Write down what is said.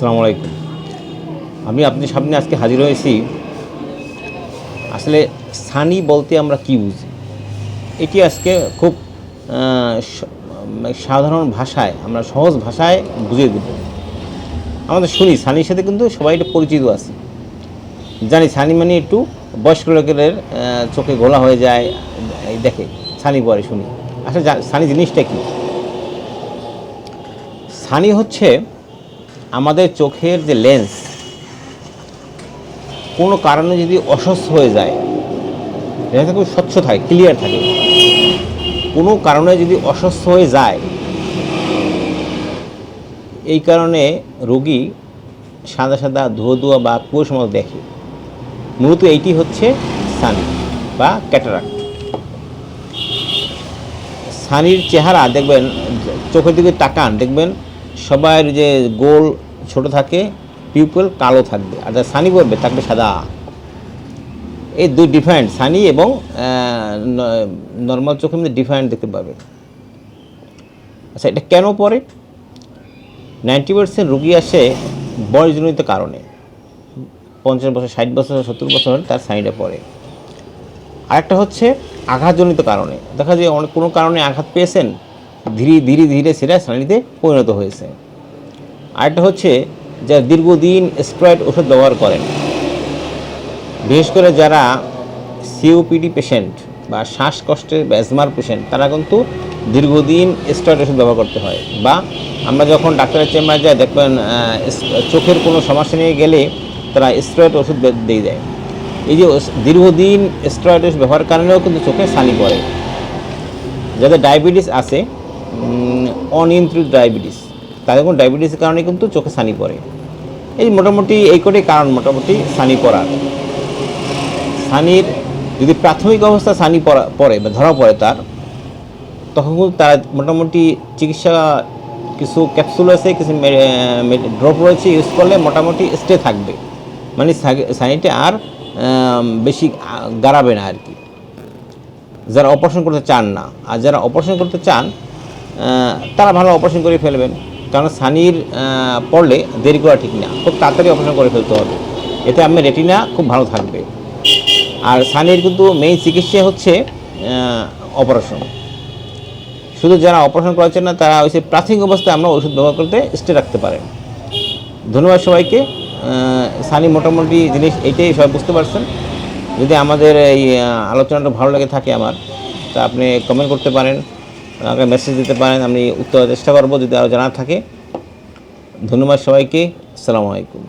আসসালামু আলাইকুম। আমি আপনার সামনে আজকে হাজির হয়েছি। আসলে সানি বলতে আমরা কি বুঝি? এটি আজকে খুব মানে সাধারণ ভাষায়, আমরা সহজ ভাষায় বুঝিয়ে দেব। আমাদের শুনি, সানির সাথে কিন্তু সবাই একটু পরিচিত আছে। জানি সানি মানে একটু বয়স্ক লোকের চোখে ঘোলা হয়ে যায়। দেখে, সানি পরে শুনি। আসলে জা- সানি জিনিসটা কি? সানি হচ্ছে আমাদের চোখের যে লেন্স কোনো কারণে যদি অস্বস্থ হয়ে যায় এটা খুব স্বচ্ছ থাকে ক্লিয়ার থাকে, কোনো কারণে যদি অসুস্থ হয়ে যায়, এই কারণে রোগী সাদা সাদা ধুয়ো ধুয়া বা কুয়োর সময় দেখে। মূলত এইটি হচ্ছে সানি বা ক্যাটারাক্ট সানির চেহারা দেখবেন, চোখের দিকে তাকান, দেখবেন সবার যে গোল ছোট থাকে পিউপল কালো থাকবে, আর যারা সানি পড়বে থাকবে সাদা। এই দুই ডিফারেন্ট সানি এবং নর্মাল চোখের মধ্যে ডিফারেন্ট দেখতে পাবে আচ্ছা এটা কেন পড়ে? নাইনটি পার্সেন্ট রুগী আসে বয়সজনিত কারণে। পঞ্চাশ বছর, ষাট বছর, সত্তর বছর তার সানিটা পড়ে। আরেকটা হচ্ছে আঘাতজনিত কারণে। দেখা যায় অনেক, কোনো কারণে আঘাত পেয়েছেন, ধীরে ধীরে ধীরে সেটা সানিতে পরিণত হয়েছে। আরেকটা হচ্ছে যারা দীর্ঘদিন স্টেরয়েড ওষুধ ব্যবহার করেন। বিশেষ করে যারা সিওপিডি পেশেন্ট বা শ্বাসকষ্টের ব্যাজমার পেশেন্ট তারা কিন্তু দীর্ঘদিন স্টেরয়েড ওষুধ ব্যবহার করতে হয়। বা আমরা যখন ডাক্তারের চেম্বারে যাই, দেখবেন চোখের কোনো সমস্যা নিয়ে গেলে তারা স্টেরয়েড ওষুধ দিয়ে দেয়। এই যে দীর্ঘদিন স্টেরয়েড ওষুধ ব্যবহার কারণেও কিন্তু চোখে সানি পড়ে। যাদের ডায়াবেটিস আছে অনিয়ন্ত্রিত ডায়াবেটিস তাদের কোনো ডায়াবেটিসের কারণে কিন্তু চোখে সানি পড়ে। এই মোটামুটি এই কটাই কারণ মোটামুটি সানি পড়ার। সানির যদি প্রাথমিক অবস্থা সানি পড়া, পড়ে বা ধরা পড়ে তার, তখন কিন্তু তার মোটামুটি চিকিৎসা কিছু ক্যাপসুল আছে, কিছু ড্রপ রয়েছে ইউজ করলে মোটামুটি স্টে থাকবে। মানে সানিটা আর বেশি গাড়াবে না আর কি যারা অপারেশন করতে চান না, আর যারা অপারেশন করতে চান তারা ভালো অপারেশন করে ফেলবেন। কারণ সানির পড়লে দেরি করা ঠিক না। খুব তাড়াতাড়ি অপারেশন করে ফেলতে হবে। এতে আপনার রেটিনা খুব ভালো থাকবে। আর সানির কিন্তু মেইন চিকিৎসা হচ্ছে অপারেশন শুধু যারা অপারেশন করাচ্ছেন না, তারা ওই প্রাথমিক অবস্থায় আমরা ওষুধ ব্যবহার করতে স্টে রাখতে পারেন। ধন্যবাদ সবাইকে। সানি মোটামুটি জিনিস এইটাই সবাই বুঝতে পারছেন। যদি আমাদের এই আলোচনাটা ভালো লাগে থাকে আমার, তা আপনি কমেন্ট করতে পারেন। আমাকে মেসেজ দিতে পারেন, আমি উত্তরের চেষ্টা করব, যদি আরও জানা থাকে। ধন্যবাদ সবাইকে, আসসালামু আলাইকুম।